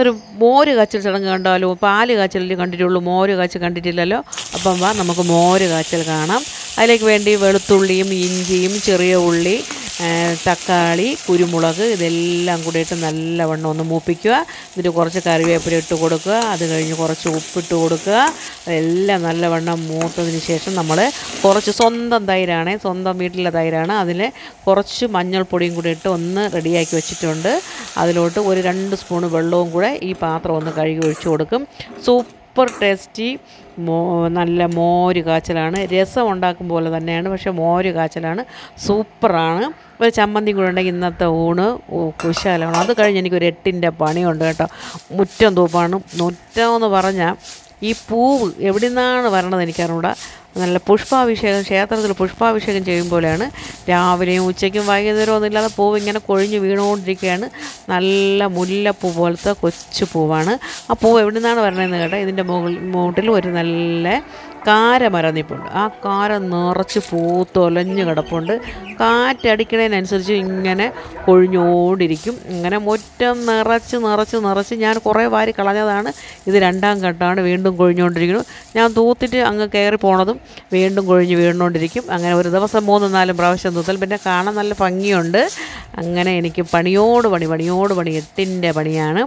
ഒരു മോര് കാച്ചൽ ചടങ്ങ് കണ്ടാലോ? പാൽ കാച്ചലിൽ കണ്ടിട്ടുള്ളൂ മോര് കാച്ചൽ കണ്ടിട്ടില്ലല്ലോ. അപ്പം വാ നമുക്ക് മോര് കാച്ചൽ കാണാം. അതിലേക്ക് വേണ്ടി വെളുത്തുള്ളിയും ഇഞ്ചിയും ചെറിയ ഉള്ളി തക്കാളി കുരുമുളക് ഇതെല്ലാം കൂടി ഇട്ട് നല്ലവണ്ണം ഒന്ന് മൂപ്പിക്കുക. എന്നിട്ട് കുറച്ച് കറിവേപ്പില ഇട്ട് കൊടുക്കുക. അത് കഴിഞ്ഞ് കുറച്ച് ഉപ്പിട്ട് കൊടുക്കുക. അതെല്ലാം നല്ലവണ്ണം മൂത്തതിന് ശേഷം നമ്മൾ കുറച്ച് സ്വന്തം തൈരാണ്. സ്വന്തം വീട്ടിലെ തൈരാണ്. അതിൽ കുറച്ച് മഞ്ഞൾപ്പൊടിയും കൂടി ഇട്ട് ഒന്ന് റെഡിയാക്കി വെച്ചിട്ടുണ്ട്. അതിലോട്ട് ഒരു രണ്ട് സ്പൂണ് വെള്ളവും കൂടെ ഈ പാത്രം ഒന്ന് കഴുകി ഒഴിച്ചു കൊടുക്കും. സൂപ്പർ ടേസ്റ്റി മോ നല്ല മോര് കാച്ചലാണ്. രസം ഉണ്ടാക്കും പോലെ തന്നെയാണ് പക്ഷേ മോര് കാച്ചലാണ്. സൂപ്പറാണ്. ഒരു ചമ്മന്തി കൂടെ ഉണ്ടെങ്കിൽ ഇന്നത്തെ ഊണ് കുശാലമാണ്. അത് കഴിഞ്ഞ് എനിക്കൊരു എട്ടിന്റെ പണിയുണ്ട് കേട്ടോ. മുറ്റം തൂപ്പാണ്. മുറ്റം എന്ന് പറഞ്ഞാൽ ഈ പൂവ് എവിടെ നിന്നാണ് വരണത് എനിക്കറിഞ്ഞൂടാ. നല്ല പുഷ്പാഭിഷേകം ക്ഷേത്രത്തിൽ പുഷ്പാഭിഷേകം ചെയ്യും പോലെയാണ്. രാവിലെയും ഉച്ചയ്ക്കും വൈകുന്നേരം ഒന്നുമില്ലാതെ പൂവ് ഇങ്ങനെ കൊഴിഞ്ഞ് വീണുകൊണ്ടിരിക്കുകയാണ്. നല്ല മുല്ലപ്പൂ പോലത്തെ കൊച്ചു പൂവാണ്. ആ പൂവ് എവിടെ നിന്നാണ് വരണതെന്ന് കേട്ടോ? ഇതിന്റെ മുകളിൽ മൂട്ടിൽ ഒരു നല്ല കാരമരം മരന്നിപ്പുണ്ട് ആ കാര നിറച്ച് പൂത്തൊലഞ്ഞ് കിടപ്പുണ്ട്. കാറ്റടിക്കണതിനനുസരിച്ച് ഇങ്ങനെ കൊഴിഞ്ഞോണ്ടിരിക്കും. ഇങ്ങനെ മുറ്റം നിറച്ച് നിറച്ച് നിറച്ച് ഞാൻ കുറേ വാരി കളഞ്ഞതാണ്. ഇത് രണ്ടാം ഘട്ടമാണ്. വീണ്ടും കൊഴിഞ്ഞുകൊണ്ടിരിക്കുന്നു ഞാൻ തൂത്തിട്ട് അങ്ങ് കയറി പോണതും വീണ്ടും കൊഴിഞ്ഞ് വീണുകൊണ്ടിരിക്കും അങ്ങനെ ഒരു ദിവസം മൂന്നും നാലും പ്രാവശ്യം തൂത്തൽ. പിന്നെ കാണാൻ നല്ല ഭംഗിയുണ്ട്. അങ്ങനെ എനിക്ക് പണിയോട് പണി പണിയോട് പണി എട്ടിന്റെ പണിയാണ്.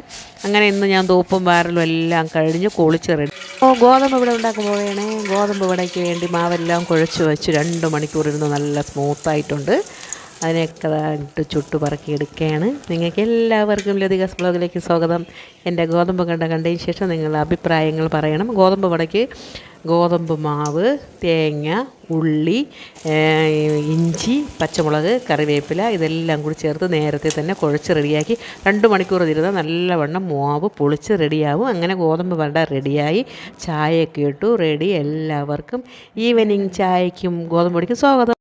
അങ്ങനെ ഇന്ന് ഞാൻ തൂപ്പും വാരലും എല്ലാം കഴിഞ്ഞ് കുളിച്ച് റെഡി. ഓ ഗോതമ്പ് ഇവിടെ ഉണ്ടാക്കാൻ പോവുകയാണേ. ഗോതമ്പ് വടയ്ക്ക് വേണ്ടി മാവെല്ലാം കുഴച്ച് വെച്ച് രണ്ട് മണിക്കൂർ ഇരുന്ന് നല്ല സ്മൂത്തായിട്ടുണ്ട് അതിനെയൊക്കെ ഇട്ട് ചുട്ടു പറക്കി എടുക്കുകയാണ്. നിങ്ങൾക്ക് എല്ലാവർക്കും ലതികാസ് ബ്ലോഗിലേക്ക് സ്വാഗതം. എന്റെ ഗോതമ്പ് കണ്ട കണ്ടതിന് ശേഷം നിങ്ങളുടെ അഭിപ്രായങ്ങൾ പറയണം. ഗോതമ്പ് വടയ്ക്ക് ഗോതമ്പ് മാവ് തേങ്ങ ഉള്ളി ഇഞ്ചി പച്ചമുളക് കറിവേപ്പില ഇതെല്ലാം കൂടി ചേർത്ത് നേരത്തെ തന്നെ കുഴച്ച് റെഡിയാക്കി രണ്ട് മണിക്കൂർ ഇരുന്നാൽ നല്ലവണ്ണം മാവ് പൊളിച്ച് റെഡിയാവും. അങ്ങനെ ഗോതമ്പ് വട റെഡിയായി. ചായയൊക്കെ ഇട്ടു റെഡി. എല്ലാവർക്കും ഈവനിങ് ചായയ്ക്കും ഗോതമ്പ് പൊടിക്കും സ്വാഗതം.